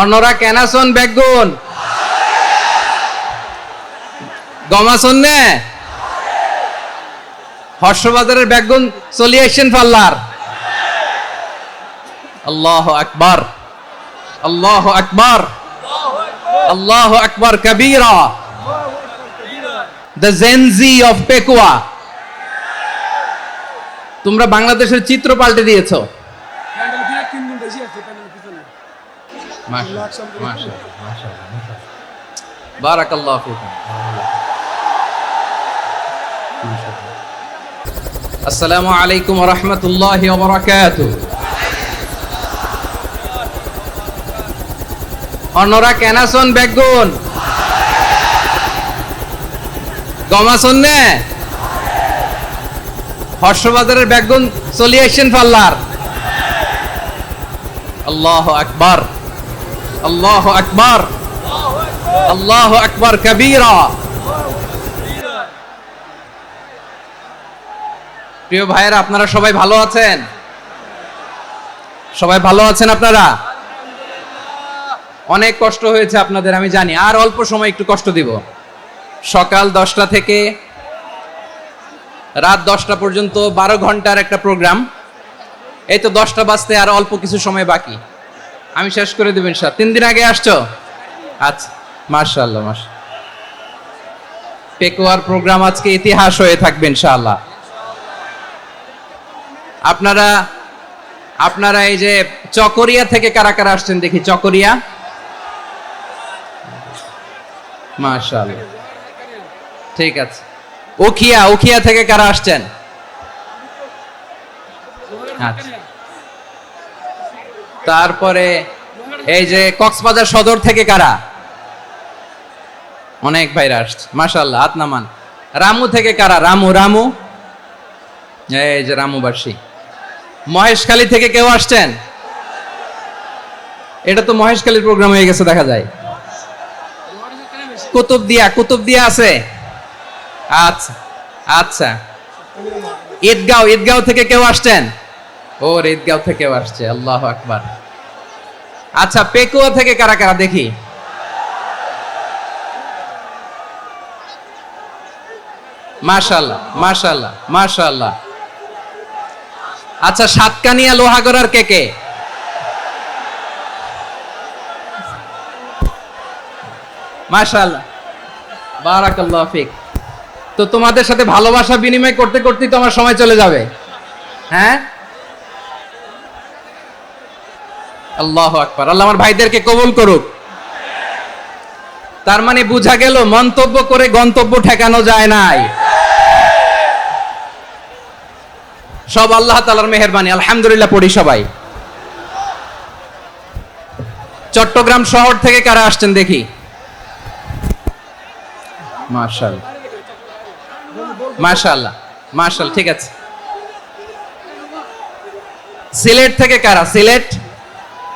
অন্যরা কেনাসন বেগুন? গমাসন নে? হর্ষবাজারের বেগুন চলিয়ে আসছেন পাল্লার। আল্লাহ আকবার। আল্লাহ আকবার। আল্লাহ আকবার কবিরা। দ্য জেনজি অফ পেকুয়া তোমরা বাংলাদেশের চিত্র পাল্টে দিয়েছ প্যান্ডেল দিয়ে তিন গুণ বেশি আছে প্যান্ডেলের পিছনে বারাকাল্লাহ ফিকুম। আসসালামু আলাইকুম ওয়া রাহমাতুল্লাহি ওয়া বারাকাতুহু। অন্যরা কেনাসন বেগুন। গমাসন নে। হর্ষবাজারের বেগুন চলিয়ে আসছেন পাল্লার। আল্লাহ আকবার। আল্লাহ আকবার আল্লাহ আকবার কবিরা প্রিয় ভাইয়েরা, আপনারা সবাই ভালো আছেন? সবাই ভালো আছেন আপনারা? অনেক কষ্ট হয়েছে আপনাদের, আমি জানি। আর অল্প সময় একটু কষ্ট দিব। সকাল দশটা থেকে রাত দশটা পর্যন্ত বারো ঘণ্টার একটা প্রোগ্রাম। এই তো দশটা বাজতে আর অল্প কিছু সময় বাকি। আমি শেষ করে দেবেন স্যার তিন দিন আগে আসছো? আচ্ছা মার্শাল্লাহ মাস পেকুয়ার প্রোগ্রাম আজকে ইতিহাস হয়ে থাকবে ইনশাআল্লাহ। আপনারা আপনারা এই যে চকরিয়া থেকে কারা কারা আসছেন দেখি, চকরিয়া? মাশাআল্লাহ। ঠিক আছে। উখিয়া উখিয়া থেকে কারা আসছেন? আচ্ছা। তারপরে এই যে কক্সবাজার সদর থেকে কারা? অনেক ভাইরা আসছে মাশাল্লাহ হাত নামান রামু থেকে কারা? রামু রামু। এই যে রামুবাসী। মহেশখালী থেকে কেউ আসছেন? এটা তো মহেশখালীর প্রোগ্রাম হয়ে গেছে, দেখা যায়। কুতুব দিয়া কুতুব দিয়া আছে? আচ্ছা আচ্ছা। ঈদগাঁও ঈদগাঁও থেকে কেউ আসছেন? ও ঈদগাঁও থেকেও আসছে, আল্লাহ আকবার। আচ্ছা পেকুয়া থেকে কারা কারা, দেখি। মাশাল্লাহ মাশাল্লাহ মাশাল্লাহ আচ্ছা সাতকানিয়া লোহাগড়ার কে কে? মাশাল্লাহ বারাকাল্লাহ ফিক। তো তোমাদের সাথে ভালোবাসা বিনিময় করতে করতেই তো আমার সময় চলে যাবে। হ্যাঁ? আল্লাহ আকবার। আল্লাহ আমার ভাইদেরকে কবুল করুক। তার মানে বোঝা গেল, মন্তব্য করে গন্তব্য ঠেকানো যায় নাই। সব আল্লাহ তালার মেহরবানি। আলহামদুলিল্লাহ পড়ি সবাই। চট্টগ্রাম শহর থেকে কারা আসছেন দেখি? মার্শাল মার্শাল্লাহ মার্শাল ঠিক আছে। সিলেট থেকে কারা? সিলেট?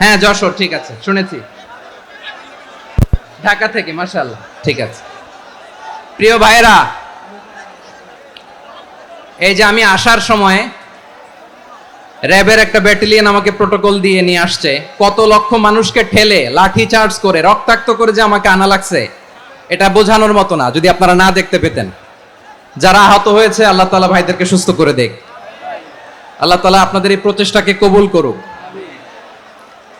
হ্যাঁ যশোর, ঠিক আছে, শুনেছি। ঢাকা থেকে মাশাল্লাহ ঠিক আছে। প্রিয় ভাইরা এই যে আমি আসার সময় র্যাবের একটা ব্যাটালিয়ন আমাকে প্রোটোকল দিয়ে নিয়ে আসছে, কত লক্ষ মানুষকে ঠেলে, লাঠি চার্জ করে, রক্তাক্ত করে যে আমাকে আনা লাগছে, এটা বোঝানোর মতো না, যদি আপনারা না দেখতে পেতেন। যারা আহত হয়েছে, আল্লাহ তালা ভাইদেরকে সুস্থ করে দেখ। আল্লাহ তালা আপনাদের এই প্রচেষ্টাকে কবুল করুক।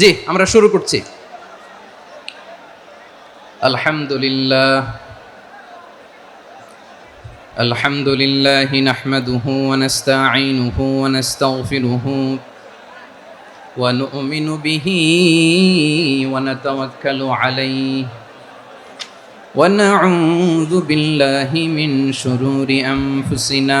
জি আমরা শুরু করছি আলহামদুলিল্লাহ الحمد لله نحمده ونستعينه ونستغفره ونؤمن به ونتوكل عليه ونعوذ بالله من شرور انفسنا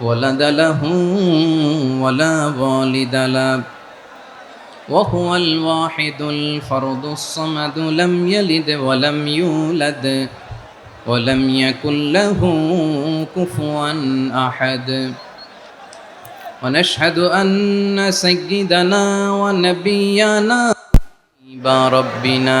ولد له ولا والد له وهو الواحد الفرد الصمد لم يلد ولم يولد ولم يكن له كفوا أحد. ونشهد أن سيدنا ونبينا ربنا.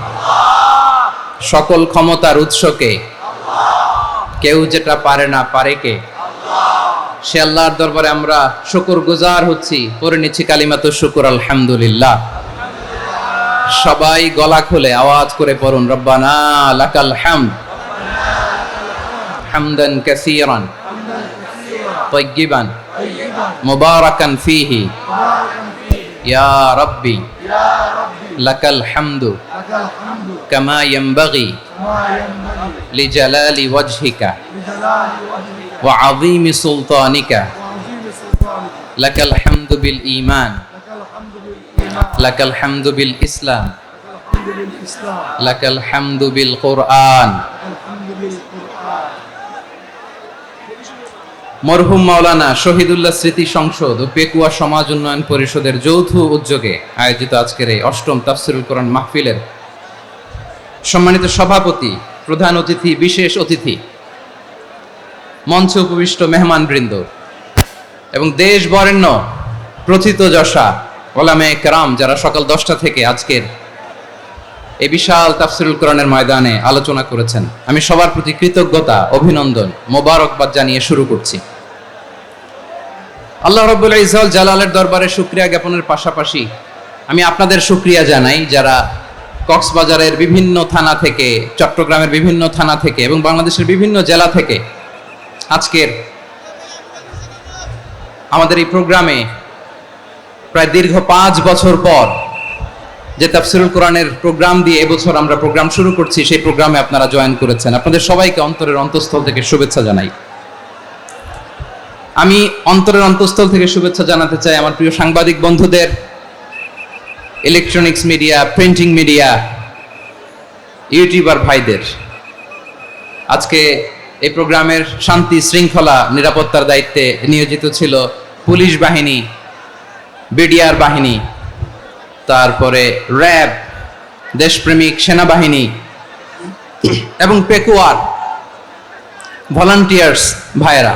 সকল ক্ষমতার উৎসকে কেউ যেটা পারে না পারে কে সে আল্লাহর দরবারে আমরা শুকর গুজার হচ্ছি পরে নিচ্ছি কালিমাত শুকুর আলহামদুলিল্লাহ সবাই গলা খুলে আওয়াজ করে পড়ুন রব্বানা লাকাল হামদ হামদান কাসীরান طيبا مباركا فيه يا ربي لك الحمد كما ينبغي لجلال وجهك وعظيم سلطانك لك الحمد بالإيمان لك الحمد بالإسلام لك الحمد بالقرآن মরহুম মাওলানা শহীদুল্লাহ স্মৃতি সংসদ ও পেকুয়া সমাজ উন্নয়ন পরিষদের যৌথ উদ্যোগে আয়োজিত আজকের এই অষ্টম তাফসিরুল কোরআন মাহফিলের সম্মানিত সভাপতি, প্রধান অতিথি, বিশেষ অতিথি, মঞ্চে উপবিষ্ট মেহমান বৃন্দ এবং দেশ বরেণ্য প্রথিত যশা, ওলামে কেরাম, যারা সকাল দশটা থেকে আজকের এই বিশাল তাফসিরুল কোরআনের ময়দানে আলোচনা করেছেন। আমি সবার প্রতি কৃতজ্ঞতা, অভিনন্দন, মোবারকবাদ জানিয়ে শুরু করছি। আল্লাহ রব্বুল ইজাল জালালের দরবারে শুক্রিয়া জ্ঞাপনের পাশাপাশি আমি আপনাদের শুক্রিয়া জানাই যারা কক্সবাজারের বিভিন্ন থানা থেকে, চট্টগ্রামের বিভিন্ন থানা থেকে এবং বাংলাদেশের বিভিন্ন জেলা থেকে আজকের আমাদের এই প্রোগ্রামে প্রায় দীর্ঘ পাঁচ বছর পর যে তাফসিরুল কোরআনের প্রোগ্রাম দিয়ে এবছর আমরা প্রোগ্রাম শুরু করছি, সেই প্রোগ্রামে আপনারা জয়েন করেছেন। আপনাদের সবাইকে অন্তরের অন্তঃস্থল থেকে শুভেচ্ছা জানাই। আমি অন্তরের অন্তঃস্থল থেকে শুভেচ্ছা জানাতে চাই আমার প্রিয় সাংবাদিক বন্ধুদের electronics media printing media YouTuber ভাইদের। আজকে এই প্রোগ্রামের শান্তি, শৃঙ্খলা, নিরাপত্তার দায়িত্বে নিয়োজিত ছিল পুলিশ বাহিনী, বিডিআর বাহিনী, তারপরে র্যাব, দেশপ্রেমিক সেনাবাহিনী এবং পেকুয়ার ভলান্টিয়ার্স ভাইয়েরা।